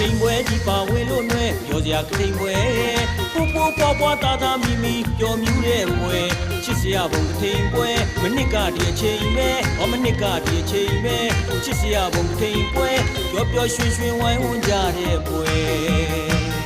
ထိန်ပွဲဒီပါဝင်လို့နှဲပြောစရာကထိန်ပွဲပူပူပွားပွားတာတာမီမီပျော်မြူးတဲ့ပွဲချစ်စရာဘုံကထိန်ပွဲမနစ်ကဒီအချိန်ပဲဟောမနစ်ကဒီအချိန်ပဲချစ်စရာဘုံကထိန်ပွဲပျော်ပျော်ရွှင်ရွှင်ဝိုင်းဝန်းကြတဲ့ပွဲ